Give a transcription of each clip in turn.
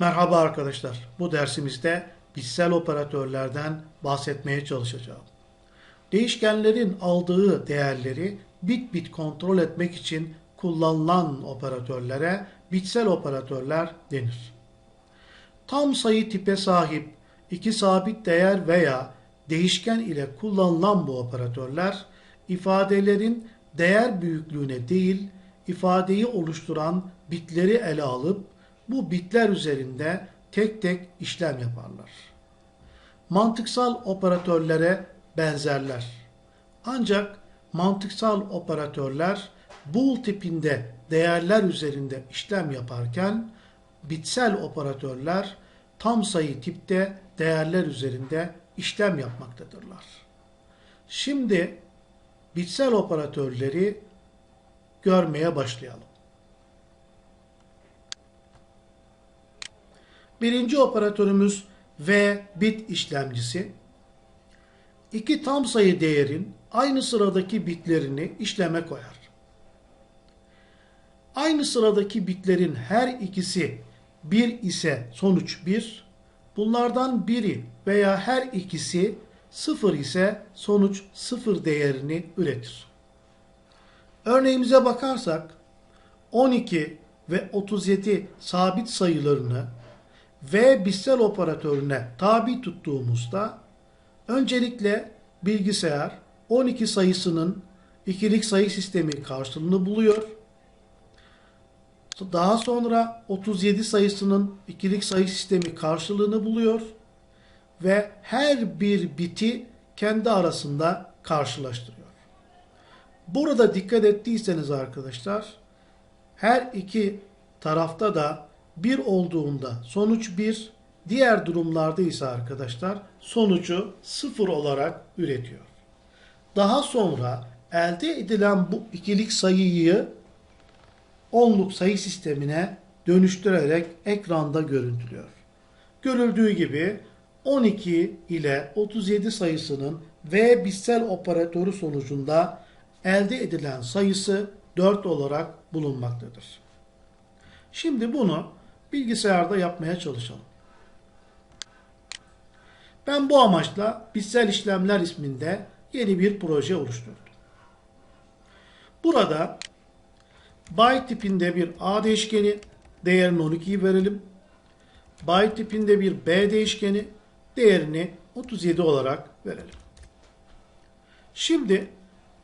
Merhaba arkadaşlar. Bu dersimizde bitsel operatörlerden bahsetmeye çalışacağım. Değişkenlerin aldığı değerleri bit bit kontrol etmek için kullanılan operatörlere bitsel operatörler denir. Tam sayı tipe sahip iki sabit değer veya değişken ile kullanılan bu operatörler ifadelerin değer büyüklüğüne değil ifadeyi oluşturan bitleri ele alıp bu bitler üzerinde tek tek işlem yaparlar. Mantıksal operatörlere benzerler. Ancak mantıksal operatörler bool tipinde değerler üzerinde işlem yaparken bitsel operatörler tam sayı tipte değerler üzerinde işlem yapmaktadırlar. Şimdi bitsel operatörleri görmeye başlayalım. Birinci operatörümüz V bit işlemcisi. İki tam sayı değerin aynı sıradaki bitlerini işleme koyar. Aynı sıradaki bitlerin her ikisi 1 ise sonuç 1, bunlardan biri veya her ikisi 0 ise sonuç 0 değerini üretir. Örneğimize bakarsak 12 ve 37 sabit sayılarını V bitsel operatörüne tabi tuttuğumuzda öncelikle bilgisayar 12 sayısının ikilik sayı sistemi karşılığını buluyor. Daha sonra 37 sayısının ikilik sayı sistemi karşılığını buluyor ve her bir biti kendi arasında karşılaştırıyor. Burada dikkat ettiyseniz arkadaşlar her iki tarafta da 1 olduğunda sonuç 1, diğer durumlarda ise arkadaşlar sonucu 0 olarak üretiyor. Daha sonra elde edilen bu ikilik sayıyı onluk sayı sistemine dönüştürerek ekranda görüntülüyor. Görüldüğü gibi 12 ile 37 sayısının V bitsel operatörü sonucunda elde edilen sayısı 4 olarak bulunmaktadır. Şimdi bunu bilgisayarda yapmaya çalışalım. Ben bu amaçla Bitsel İşlemler isminde yeni bir proje oluşturdum. Burada byte tipinde bir A değişkeni değerini 12'yi verelim. Byte tipinde bir B değişkeni değerini 37 olarak verelim. Şimdi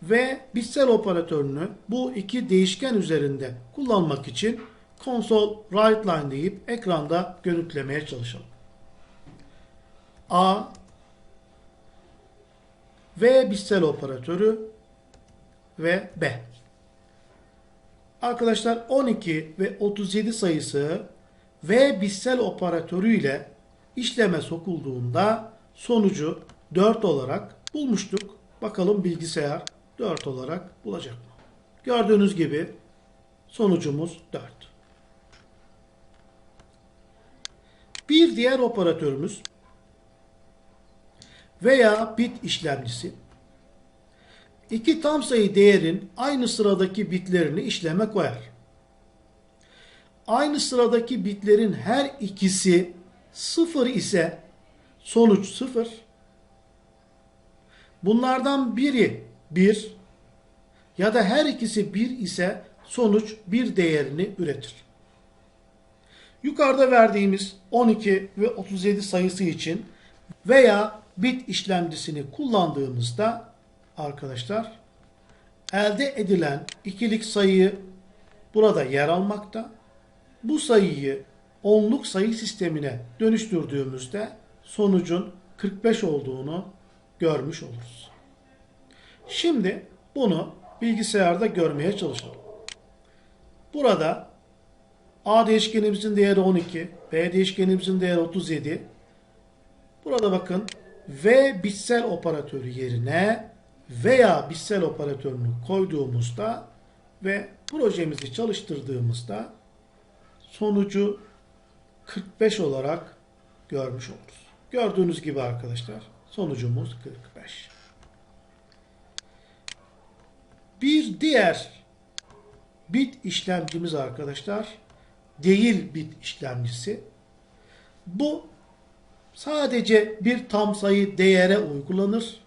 ve bitsel operatörünü bu iki değişken üzerinde kullanmak için console write line deyip ekranda görüntülemeye çalışalım. A V bitsel operatörü ve B. Arkadaşlar 12 ve 37 sayısı V bitsel operatörü ile işleme sokulduğunda sonucu 4 olarak bulmuştuk. Bakalım bilgisayar 4 olarak bulacak mı? Gördüğünüz gibi sonucumuz 4. Bir diğer operatörümüz veya bit işlemcisi iki tam sayı değerin aynı sıradaki bitlerini işleme koyar. Aynı sıradaki bitlerin her ikisi sıfır ise sonuç sıfır. Bunlardan biri 1 ya da her ikisi 1 ise sonuç 1 değerini üretir. Yukarıda verdiğimiz 12 ve 37 sayısı için veya bit işlemcisini kullandığımızda arkadaşlar elde edilen ikilik sayı burada yer almakta. Bu sayıyı onluk sayı sistemine dönüştürdüğümüzde sonucun 45 olduğunu görmüş oluruz. Şimdi bunu bilgisayarda görmeye çalışalım. Burada A değişkenimizin değeri 12, B değişkenimizin değeri 37. Burada bakın V bitsel operatörü yerine veya bitsel operatörünü koyduğumuzda ve projemizi çalıştırdığımızda sonucu 45 olarak görmüş oluruz. Gördüğünüz gibi arkadaşlar sonucumuz 45. Bir diğer bit işlemcimiz arkadaşlar değil bit işlemcisi. Bu sadece bir tam sayı değere uygulanır.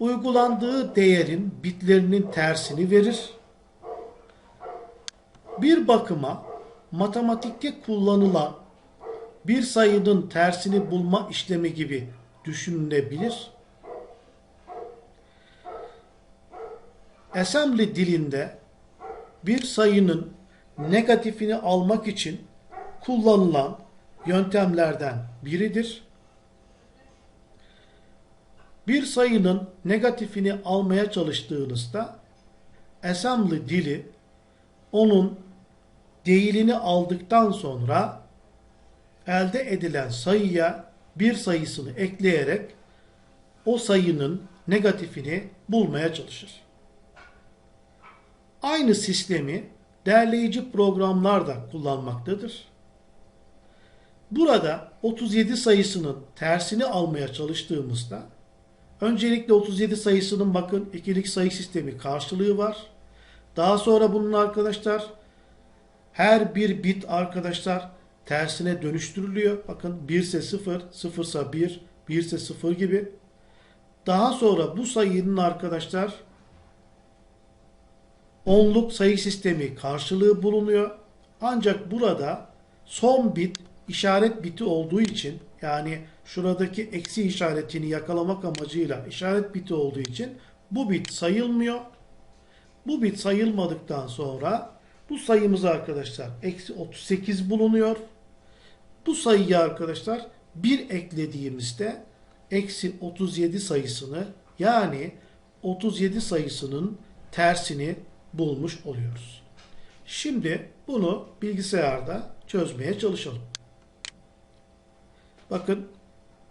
Uygulandığı değerin bitlerinin tersini verir. Bir bakıma matematikte kullanılan bir sayının tersini bulma işlemi gibi düşünülebilir. Assembly dilinde bir sayının negatifini almak için kullanılan yöntemlerden biridir. Bir sayının negatifini almaya çalıştığınızda assembly dili onun değilini aldıktan sonra elde edilen sayıya bir sayısını ekleyerek o sayının negatifini bulmaya çalışır. Aynı sistemi derleyici programlar da kullanmaktadır. Burada 37 sayısının tersini almaya çalıştığımızda öncelikle 37 sayısının bakın ikilik sayı sistemi karşılığı var. Daha sonra bunun arkadaşlar her bir bit arkadaşlar tersine dönüştürülüyor. Bakın 1 ise 0, 0 ise 1, 1 ise 0 gibi. Daha sonra bu sayının arkadaşlar onluk sayı sistemi karşılığı bulunuyor. Ancak burada son bit işaret biti olduğu için yani şuradaki eksi işaretini yakalamak amacıyla işaret biti olduğu için bu bit sayılmıyor. Bu bit sayılmadıktan sonra bu sayımız arkadaşlar eksi 38 bulunuyor. Bu sayıya arkadaşlar 1 eklediğimizde eksi 37 sayısını yani 37 sayısının tersini bulmuş oluyoruz. Şimdi bunu bilgisayarda çözmeye çalışalım. Bakın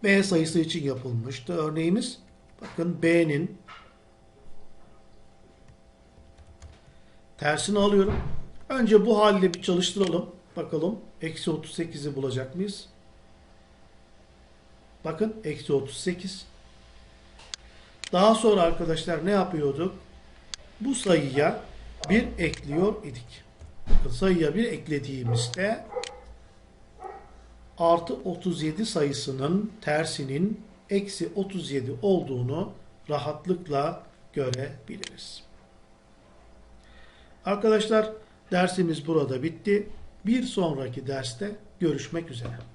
B sayısı için yapılmıştı örneğimiz. Bakın B'nin tersini alıyorum. Önce bu halde bir çalıştıralım. Bakalım eksi 38'i bulacak mıyız? Bakın eksi 38. Daha sonra arkadaşlar ne yapıyorduk? Bu sayıya bir ekliyor idik. Sayıya bir eklediğimizde artı 37 sayısının tersinin eksi 37 olduğunu rahatlıkla görebiliriz. Arkadaşlar dersimiz burada bitti. Bir sonraki derste görüşmek üzere.